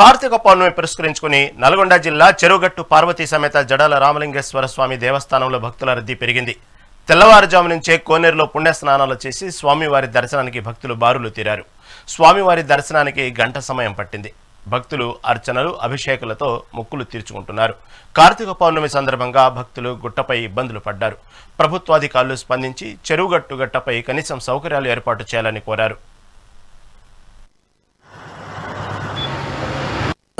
కార్తీక పౌర్ణమి పురస్కరించుకుని నల్గొండ జిల్లా చెరువుగట్టు పార్వతీ సమేత జడాల రామలింగేశ్వర స్వామి దేవస్థానంలో భక్తుల రద్దీ పెరిగింది. తెల్లవారుజాము నుంచే కోనేరులో పుణ్యస్నానాలు చేసి స్వామివారి దర్శనానికి భక్తులు బారులు తీరారు. స్వామివారి దర్శనానికి గంట సమయం పట్టింది. భక్తులు అర్చనలు అభిషేకులతో మొక్కులు తీర్చుకుంటున్నారు. కార్తీక పౌర్ణమి సందర్భంగా భక్తులు గుట్టపై ఇబ్బందులు పడ్డారు. ప్రభుత్వాధికారులు స్పందించి చెరువుగట్టు గట్టపై కనీసం సౌకర్యాలు ఏర్పాటు చేయాలని కోరారు.